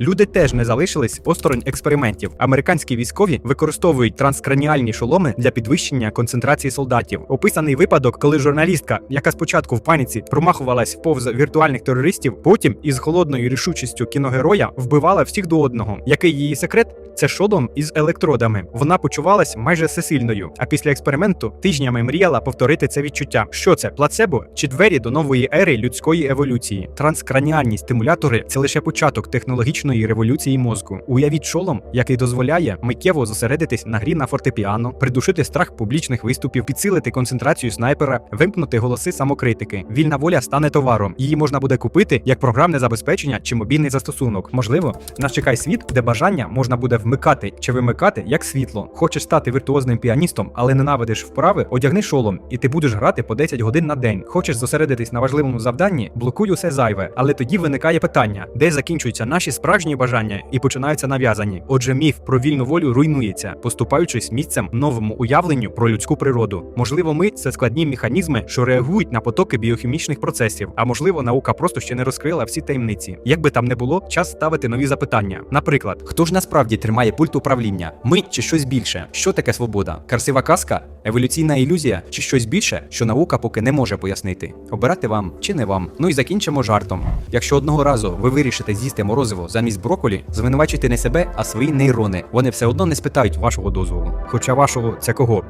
Люди теж не залишились осторонь експериментів. Американські військові використовують транскраніальні шоломи для підвищення концентрації солдатів. Описаний випадок, коли журналістка, яка спочатку в паніці промахувалась повз віртуальних терористів, потім із холодною рішучістю кіногероя вбивала всіх до одного. Який її секрет? Це шолом із електродами. Вона почувалась майже всесильною. А після експерименту тижнями мріяла повторити це відчуття. Що це плацебо чи двері до нової ери людської еволюції? Транскраніальні стимулятори це лише початок технологічної революції мозку. Уявіть шолом, який дозволяє миттєво зосередитись на грі на фортепіано, придушити страх публічних виступів, підсилити концентрацію снайпера, вимкнути голоси самокритики. Вільна воля стане товаром. Її можна буде купити як програмне забезпечення чи мобільний застосунок. Можливо, нас чекає світ, де бажання можна буде вмикати чи вимикати як світло. Хочеш стати віртуозним піаністом, але ненавидиш вправи, одягни шолом, і ти будеш грати по 10 годин на день. Хочеш зосередитись на важливому завданні, блокуй усе зайве. Але тоді виникає питання, де закінчуються наші справжні бажання і починаються нав'язані. Отже, міф про вільну волю руйнується, поступаючись місцем новому уявленню про людську природу. Можливо, ми це складні механізми, що реагують на потоки біохімічних процесів. А можливо, наука просто ще не розкрила всі таємниці. Як би там не було, час ставити нові запитання. Наприклад, хто ж насправді тримає пульт управління? Ми чи щось більше? Що таке свобода? Красива казка? Еволюційна ілюзія чи щось більше, що наука поки не може пояснити? Обирати вам чи не вам? Ну і закінчимо жартом. Якщо одного разу ви вирішите з'їсти морозиво замість броколі, звинувачуйте не себе, а свої нейрони. Вони все одно не спитають вашого дозволу. Хоча вашого це кого?